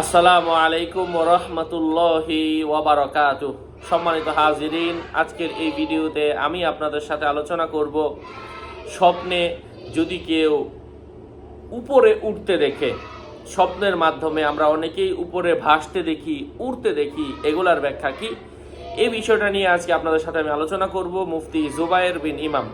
আসসালামু আলাইকুম রহমতুল্লাহি ওয়াবারকাতু সম্মানিত হাজিরিন, আজকের এই ভিডিওতে আমি আপনাদের সাথে আলোচনা করব স্বপ্নে যদি কেউ উপরে উঠতে দেখে, স্বপ্নের মাধ্যমে আমরা অনেকেই উপরে ভাসতে দেখি, উড়তে দেখি, এগুলার ব্যাখ্যা কি? এই বিষয়টা নিয়ে আজকে আপনাদের সাথে আমি আলোচনা করব মুফতি জুবায়ের বিন ইমাম।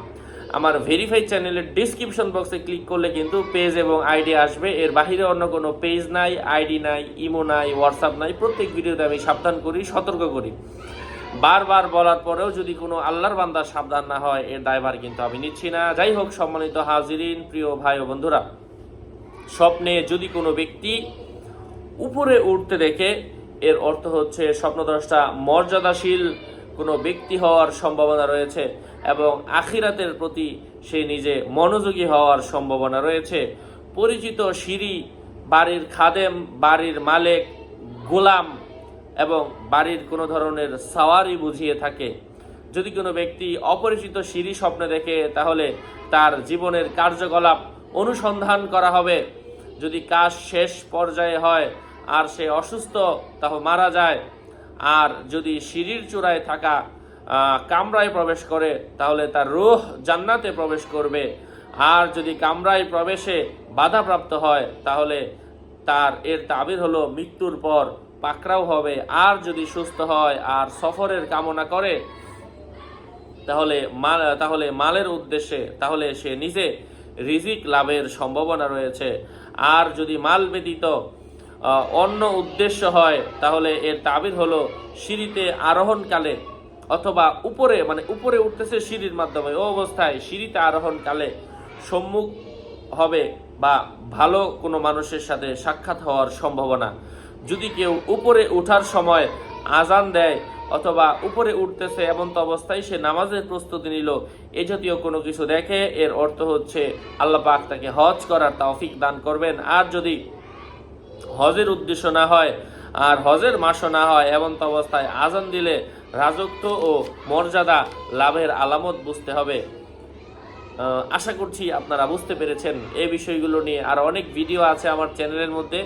আমার ভেরিফাই চ্যানেলের ডিসক্রিপশন বক্সে ক্লিক করলে কিন্তু পেজ এবং আইডি আসবে। এর বাহিরে অন্য কোনো পেজ নাই আইডি নাই ইমো নাই হোয়াটসঅ্যাপ নাই। প্রত্যেক ভিডিওতে আমি সাবধান করি, সতর্ক করি। বারবার বলার পরেও যদি কোনো আল্লাহর বান্দা সাবধান না হয়, এর দায়ভার কিন্তু আমি নিচ্ছি না। যাই হোক, সম্মানিত হাজিরিন, প্রিয় ভাই ও বন্ধুরা, স্বপ্নে যদি কোনো ব্যক্তি উপরে উঠতে দেখে, এর অর্থ হচ্ছে স্বপ্নদ্রষ্টা মর্যাদাশীল কোনো ব্যক্তি হওয়ার সম্ভাবনা রয়েছে এবং আখিরাতের প্রতি সে নিজে মনোযোগী হওয়ার সম্ভাবনা রয়েছে। পরিচিত সিঁড়ি, বাড়ির খাদেম, বাড়ির মালেক, গোলাম এবং বাড়ির কোনো ধরনের সাওয়ারি বুঝিয়ে থাকে। যদি কোনো ব্যক্তি অপরিচিত সিঁড়ি স্বপ্নে দেখে, তাহলে তার জীবনের কার্যকলাপ অনুসন্ধান করা হবে। যদি কাজ শেষ পর্যায়ে হয় আর সে অসুস্থ তাহলে মারা যায়। আর যদি সিঁড়ির চূড়ায় থাকা কামরায় প্রবেশ করে, তাহলে তার রুহ জান্নাতে প্রবেশ করবে। আর যদি কামরায় প্রবেশে বাধাপ্রাপ্ত হয়, তাহলে তার, এর তাবির হলো মৃত্যুর পর পাকড়াও হবে। আর যদি সুস্থ হয় আর সফরের কামনা করে, তাহলে তাহলে মালের উদ্দেশ্যে, তাহলে সে নিজে রিজিক লাভের সম্ভাবনা রয়েছে। আর যদি মাল ব্যতীত অন্য উদ্দেশ্য হয়, তাহলে এর তাবির হলো সিঁড়িতে আরোহণকালে অথবা উপরে মানে উপরে উঠতেছে সিঁড়ির মাধ্যমে। ও অবস্থায় সিঁড়িতে আরোহণকালে সম্মুখ হবে বা ভালো কোনো মানুষের সাথে সাক্ষাৎ হওয়ার সম্ভাবনা। যদি কেউ উপরে ওঠার সময় আজান দেয় অথবা উপরে উঠতেছে এমন তো অবস্থায় সে নামাজের প্রস্তুতি নিল, এ জাতীয় কোনো কিছু দেখে এর অর্থ হচ্ছে আল্লাহ পাক তাকে হজ করার তৌফিক দান করবেন। আর যদি হজের উদ্দেশ্য না হয় আর হজের মাসও না হয় এমন তো অবস্থায় আজান দিলে রাজত্ব ও মর্যাদা লাভের আলামত বুঝতে হবে। আশা করছি আপনারা বুঝতে পেরেছেন এই বিষয়গুলো নিয়ে। আর অনেক ভিডিও আছে আমার চ্যানেলের মধ্যে।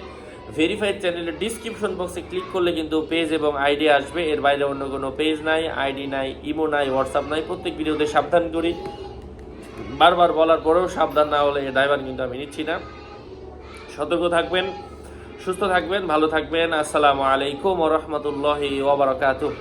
ভেরিফাইড চ্যানেলের ডিসক্রিপশন বক্সে ক্লিক করলে কিন্তু পেজ এবং আইডি আসবে। এর বাইরে অন্য কোনো পেজ নাই আইডি নাই ইমো নাই হোয়াটসঅ্যাপ নাই। প্রত্যেক ভিডিওতে সাবধান করি। বারবার বলার পরেও সাবধান না হলে এর ড্রাইভার কিন্তু আমি নিচ্ছি না। সতর্ক থাকবেন। সুস্থ থাকবেন ভালো থাকবেন। আসসালামু আলাইকুম রহমতুল্লাহি ওবরাকাতুহ